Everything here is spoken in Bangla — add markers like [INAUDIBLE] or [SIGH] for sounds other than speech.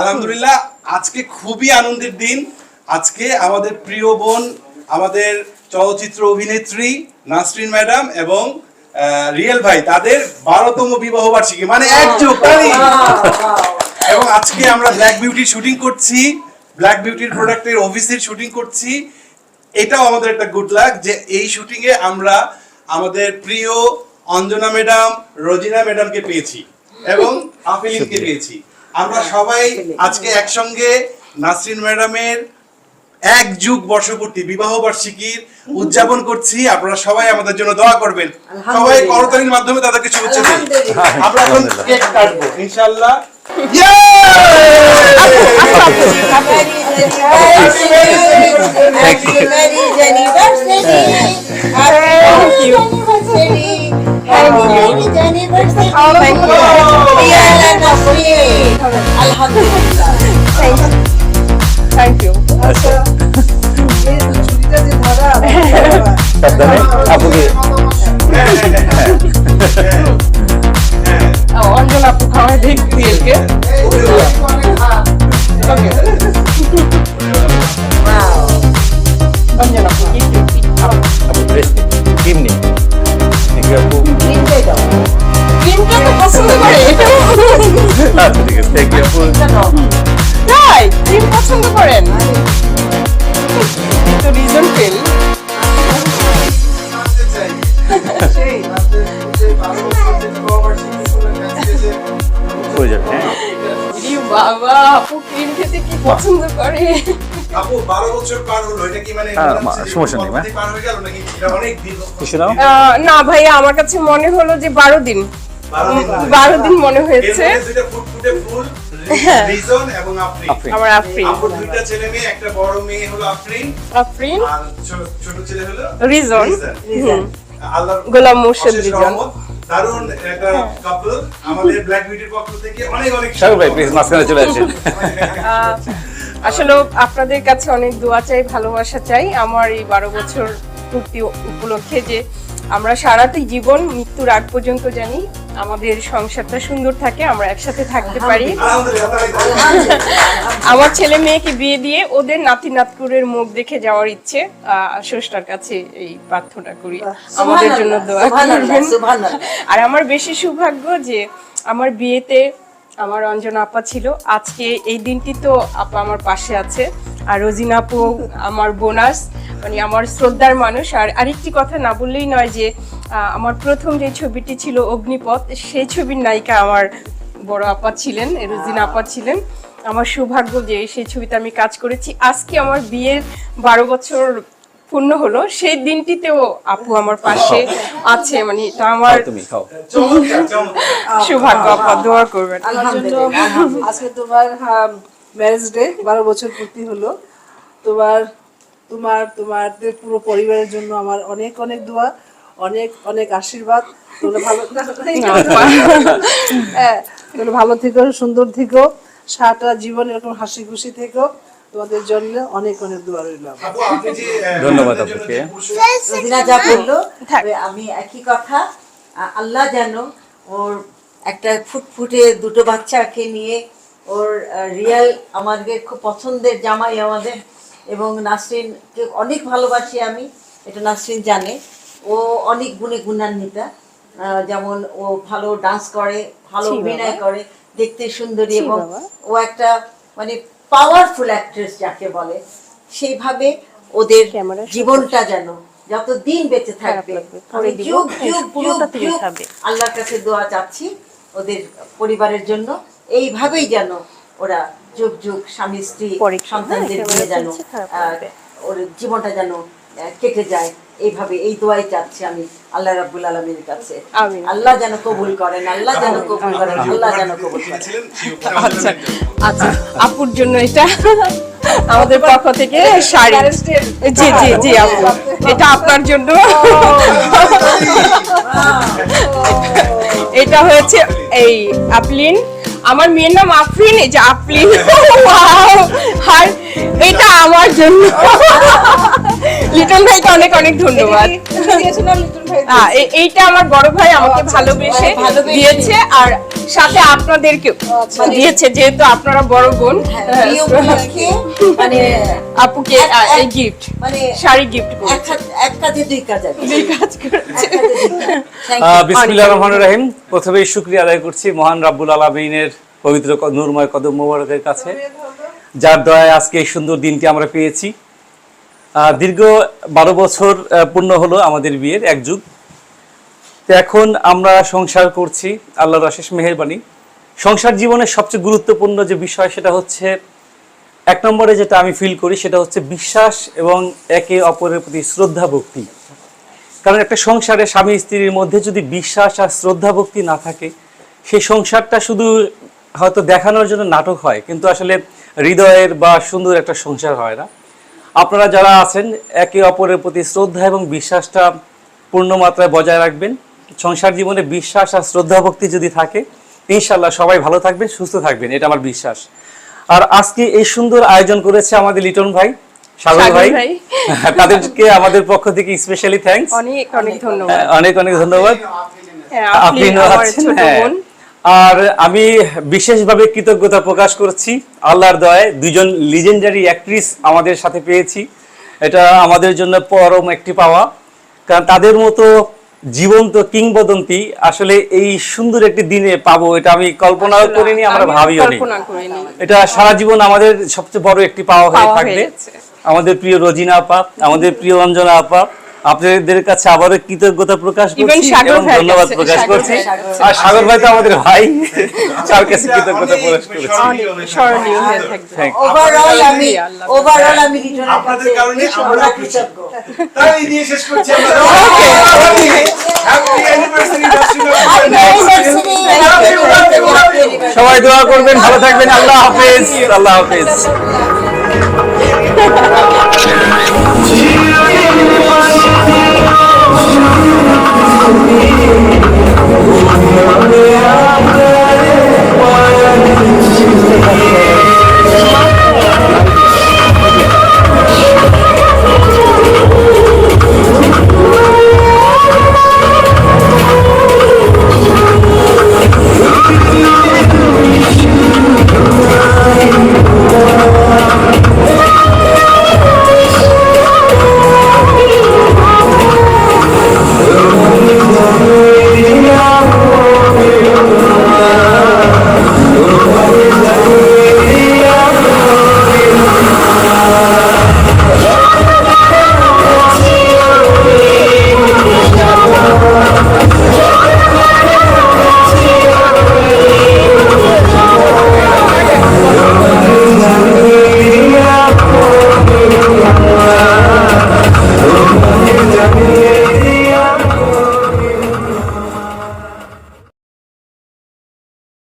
আলহামদুলিল্লাহ আজকে খুবই আনন্দের দিন। আজকে আমাদের প্রিয় বোন আমাদের চলচ্চিত্র অভিনেত্রী নাসরিন ম্যাডাম এবং রিয়েল ভাই তাদের বারোতম বিবাহ বার্ষিকী। মানে এক যুগ এবং আজকে আমরা ব্ল্যাক বিউটি শুটিং করছি ব্ল্যাক বিউটির প্রোডাক্টের অফিসের শুটিং করছি। এটাও আমাদের একটা গুড লাক যে এই শুটিং এ আমরা আমাদের প্রিয় অঞ্জনা ম্যাডাম রোজিনা ম্যাডামকে পেয়েছি এবং আফিলিনকে পেয়েছি। আমরা সবাই আজকে একসঙ্গে নাসরিন ম্যাডামের এক যুগ বর্ষপূর্তি বিবাহ বার্ষিকীর [LAUGHS] উদযাপন করছি। আপনারা সবাই আমাদের জন্য দোয়া করবেন। সবাই করতালির মাধ্যমে তাদেরকে শুভেচ্ছা দিই। আমরা এখন কেক কাটবো ইনশাআল্লাহ। [LAUGHS] থ্যাংক ইউ [LAUGHS] সাবধানে আপুকে। অঞ্জনা আপু খাওয়াই দিক রিয়েলকে ক্রিম পছন্দ করেন? তো রিজন ফেল হয়ে যাবে বাবা আপু ক্রিম খেতে কি পছন্দ করে? আপু 12 বছর পার হলো এটা কি মানে হ্যাঁ, মা- হচ্ছে যে সমস্যা নেই, পার গেল নাকি এটা অনেক দীর্ঘ কিছু নাও আহ, না ভাইয়া আমার কাছে মনে হলো যে বারো দিন। 12 দিন। বারো দিন মনে হয়েছে। ফুল। রিজন এবং আফরিন আফরিন। আমার আফরিন আপুর দুইটা ছেলে মেয়ে একটা বড় মেয়ে হলো আফরিন আফরিন আর ছোট ছেলে হলো রিজন রিজন। আল্লাহর গোলাম মোর্শেদ রিজন। দারুণ একটা কাপল আমাদের ব্ল্যাক বিউটির পক্ষ থেকে অনেক অনেক শাহরুখ ভাই প্লিজ মাঝখানে চলে আসেন। আসলে আপনাদের কাছে অনেক দোয়া চাই ভালোবাসা চাই। আমার এই বারো বছর পূর্তি উপলক্ষে যে আমরা সারাটি জীবন মৃত্যুর আগ পর্যন্ত জানি আমাদের সংসারটা সুন্দর থাকে আমরা একসাথে থাকতে পারি। আমার ছেলে মেয়েকে বিয়ে দিয়ে ওদের নাতি নাতকুরের মুখ দেখে যাওয়ার ইচ্ছে আহ, স্রষ্টার কাছে এই প্রার্থনা করি। আমাদের জন্য দোয়া করবেন। আর আমার বেশি সৌভাগ্য যে আমার বিয়েতে আমার অঞ্জনা আপা ছিল। আজকে এই দিনটি তো আপা আমার পাশে আছে। আর রোজিনা আপু আমার বোনাস মানে আমার শ্রদ্ধার মানুষ। আর আরেকটি কথা না বললেই নয় যে আমার প্রথম যে ছবিটি ছিল অগ্নিপথ সেই ছবির নায়িকা আমার বড় আপা ছিলেন রোজিনা আপা ছিলেন। আমার সৌভাগ্য যে সেই ছবিতে আমি কাজ করেছি। আজকে আমার বিয়ের বারো বছর পূর্ণ হলো। সেই দিনটিতেও আপু আমার পাশে আছে মানে এটা আমার। সৌভাগ্য আপা দোয়া করবেন। আজকে তোমার ম্যারেজ ডে বারো বছর পূর্তি হলো। তোমার তোমার তোমাদের পুরো পরিবারের জন্য আমার অনেক অনেক দোয়া অনেক অনেক আশীর্বাদ। তোমরা ভালো [LAUGHS] হ্যাঁ তোমরা ভালো থেকো সুন্দর থেকো সারাটা জীবন এরকম হাসি খুশি থেকো। তোমাদের জন্য অনেক অনেক দোয়া রইল ধন্যবাদ জন্য আপুকে। যে বলল। আমি একই কথা আল্লাহ যেন ওর একটা ফুটফুটে দুটো বাচ্চাকে নিয়ে ওর রিয়াল আমাদের খুব পছন্দের জামাই আমাদের এবং নাসরিনকে অনেক ভালোবাসি আমি এটা নাসরিন জানে। ও অনেক গুণে গুণান্বিতা যেমন ও ভালো ডান্স করে ভালো অভিনয় করে দেখতে সুন্দরী এবং ও একটা মানে পাওয়ারফুল অ্যাক্ট্রেস যাকে বলে। সেইভাবে ওদের জীবনটা যেন যত দিন বেঁচে থাকবে। যুগ যুগ যুগ যুগ আল্লাহর কাছে দোয়া চাচ্ছি ওদের পরিবারের জন্য। এইভাবেই যেন ওরা যুগ যুগ স্বামী স্ত্রী সন্তানদের হ্যাঁ, নিয়ে যেন। ওর জীবনটা যেন কেটে যায় এইভাবে এই দোয়াই চাচ্ছি আমি আল্লাহ রাব্বুল আলমীর কাছে আল্লাহ যেন কবুল করেন আল্লাহ যেন কবুল করেন আল্লাহ যেন কবুল করেন আচ্ছা আচ্ছা আপুর জন্য এটা আমাদের পক্ষ থেকে শাড়ি জি জি জি আপু এটা আপনার জন্য এটা হয়েছে এই আপলিন আমার মেয়ের নাম আফরিন এই যে আফরিন। আর এটা আমার জন্য। লিটন ভাইকে অনেক অনেক ধন্যবাদ। এ- এইটা আমার বড় ভাই আমাকে আচ্ছা, ভালোবেসে ভালোবেসে। দিয়েছে আর সাথে আপনাদেরকেও আচ্ছা। দিয়েছে যেহেতু আপনারা বড় বোন। হ্যাঁ, মানে আপুকে এই গিফট মানে শাড়ি গিফট এক কাজে দুই কাজ দুই কাজ করেছে। রহমানির রহিম। প্রথমেই শুকরিয়া আদায় করছি মহান রাব্বুল আলামিনের পবিত্র নূরময় কদম মোবারকের কাছে। যার দয়ায় আজকে এই সুন্দর দিনটি আমরা পেয়েছি। দীর্ঘ বারো বছর পূর্ণ হলো আমাদের বিয়ের এক যুগ। তো এখন আমরা সংসার করছি আল্লাহর অশেষ মেহেরবানি সংসার জীবনের সবচেয়ে গুরুত্বপূর্ণ যে বিষয় সেটা হচ্ছে এক নম্বরে যেটা আমি ফিল করি সেটা হচ্ছে বিশ্বাস এবং একে অপরের প্রতি শ্রদ্ধা ভক্তি কারণ একটা সংসারে স্বামী স্ত্রীর মধ্যে যদি বিশ্বাস আর শ্রদ্ধা ভক্তি না থাকে, সেই সংসারটা শুধু হয়তো দেখানোর জন্য নাটক হয়, কিন্তু আসলে হৃদয়ের বা সুন্দর একটা সংসার হয় না। আপনারা যারা আছেন, একে অপরের প্রতি শ্রদ্ধা এবং বিশ্বাসটা পূর্ণ মাত্রায় বজায় রাখবেন। সংসার জীবনে বিশ্বাস আর শ্রদ্ধা ভক্তি যদি থাকে ইনশাল্লাহ সবাই ভালো থাকবেন, সুস্থ থাকবেন, এটা আমার বিশ্বাস। আর আজকে এই সুন্দর আয়োজন করেছে আমাদের লিটন ভাই। সাগর ভাই। [LAUGHS] তাদেরকে আমাদের পক্ষ থেকে স্পেশালি থ্যাঙ্কস অনেক অনেক ধন্যবাদ। অনেক অনেক ধন্যবাদ। হ্যাঁ, আপনি আছেন হ্যাঁ। আর আমি বিশেষভাবে কৃতজ্ঞতা প্রকাশ করছি। আল্লাহর দয়ায় দুজন লিজেন্ডারি অ্যাক্ট্রেস আমাদের সাথে পেয়েছি। এটা আমাদের জন্য পরম একটি পাওয়া। কারণ তাদের মতো জীবন্ত কিংবদন্তি আসলে এই সুন্দর একটি দিনে পাবো এটা আমি কল্পনাও করিনি আমরা ভাবিও নি। এটা সারা জীবন আমাদের সবচেয়ে বড় একটি পাওয়া হয়ে থাকবে। আমাদের প্রিয় রোজিনা আপা আমাদের প্রিয় অঞ্জনা আপা আপনাদের কাছে আবারও কৃতজ্ঞতা প্রকাশ করছি এবং ধন্যবাদ প্রকাশ করছি। আর সাগর ভাই তো আমাদের ভাই তার কাছে কৃতজ্ঞতা প্রকাশ করেছি. ওভারঅল আমি ওভারঅল আমি আপনাদের কারণে আমরা কৃতজ্ঞ। তাই এই দিয়ে শেষ করছি। আমরা হ্যাপি অ্যানিভার্সারি সবাই দোয়া করবেন ভালো থাকবেন আল্লাহ হাফেজ আল্লাহ হাফেজ। 寂寞的花谢了，又香又美。